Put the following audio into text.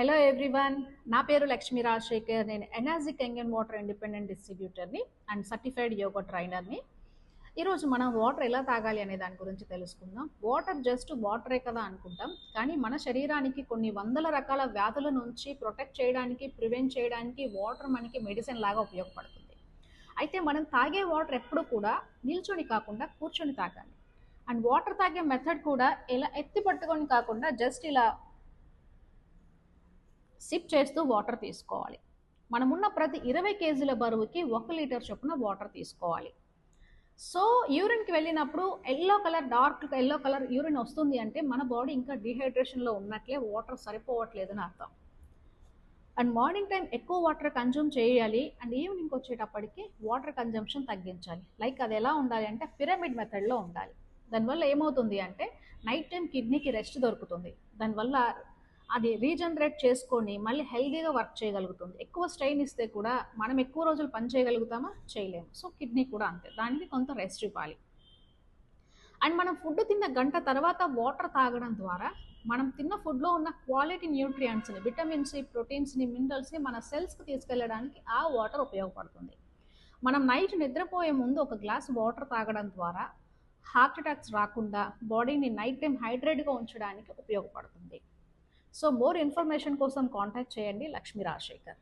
Hello everyone నా పేరు లక్ష్మీ రాజశేఖర్. నేను ఎనాజిక్ ఎంగన్ వాటర్ ఇండిపెండెంట్ డిస్ట్రిబ్యూటర్ని అండ్ సర్టిఫైడ్ యోగా ట్రైనర్ని. ఈరోజు మనం వాటర్ ఎలా తాగాలి అనే దాని గురించి తెలుసుకుందాం. వాటర్ జస్ట్ వాటరే కదా అనుకుంటాం. కానీ మన శరీరానికి కొన్ని వందల రకాల వ్యాధుల నుంచి ప్రొటెక్ట్ చేయడానికి ప్రివెంట్ చేయడానికి వాటర్ మనకి మెడిసిన్ లాగా ఉపయోగపడుతుంది. అయితే మనం తాగే వాటర్ ఎప్పుడు కూడా నిల్చొని కాకుండా కూర్చొని తాగాలి. అండ్ వాటర్ తాగే మెథడ్ కూడా ఇలా ఎత్తి పట్టుకొని కాకుండా జస్ట్ ఇలా సిప్ చేస్తూ వాటర్ తీసుకోవాలి. మనమున్న ప్రతి ఇరవై కేజీల బరువుకి ఒక లీటర్ చొప్పున వాటర్ తీసుకోవాలి. సో యూరిన్కి వెళ్ళినప్పుడు yellow colour dark yellow colour urine వస్తుంది అంటే మన బాడీ ఇంకా డిహైడ్రేషన్లో ఉన్నట్లే వాటర్ సరిపోవట్లేదు అని అర్థం. అండ్ మార్నింగ్ టైం ఎక్కువ వాటర్ కన్జ్యూమ్ చేయాలి అండ్ ఈవినింగ్ వచ్చేటప్పటికి వాటర్ కన్జంప్షన్ తగ్గించాలి. లైక్ అది ఎలా ఉండాలి అంటే పిరమిడ్ మెథడ్లో ఉండాలి. దానివల్ల ఏమవుతుంది అంటే నైట్ టైం కిడ్నీకి రెస్ట్ దొరుకుతుంది. దానివల్ల అది రీజనరేట్ చేసుకొని మళ్ళీ హెల్దీగా వర్క్ చేయగలుగుతుంది. ఎక్కువ స్ట్రెయిన్ ఇస్తే కూడా మనం ఎక్కువ రోజులు పని చేయగలుగుతామా? చేయలేము. సో కిడ్నీ కూడా అంతే. దానికి కొంత రెస్ట్ ఇవ్వాలి. అండ్ మనం ఫుడ్ తిన్న గంట తర్వాత వాటర్ తాగడం ద్వారా మనం తిన్న ఫుడ్లో ఉన్న క్వాలిటీ న్యూట్రియంట్స్ని విటమిన్స్ని ప్రోటీన్స్ని మినరల్స్ని మన సెల్స్కి తీసుకెళ్ళడానికి ఆ వాటర్ ఉపయోగపడుతుంది. మనం నైట్ నిద్రపోయే ముందు ఒక గ్లాస్ వాటర్ తాగడం ద్వారా హార్ట్ అటాక్స్ రాకుండా బాడీని నైట్ టైం హైడ్రేట్గా ఉంచడానికి ఉపయోగపడుతుంది. సో మోర్ ఇన్ఫర్మేషన్ కోసం కాంటాక్ట్ చేయండి లక్ష్మీ రాజశేఖర్.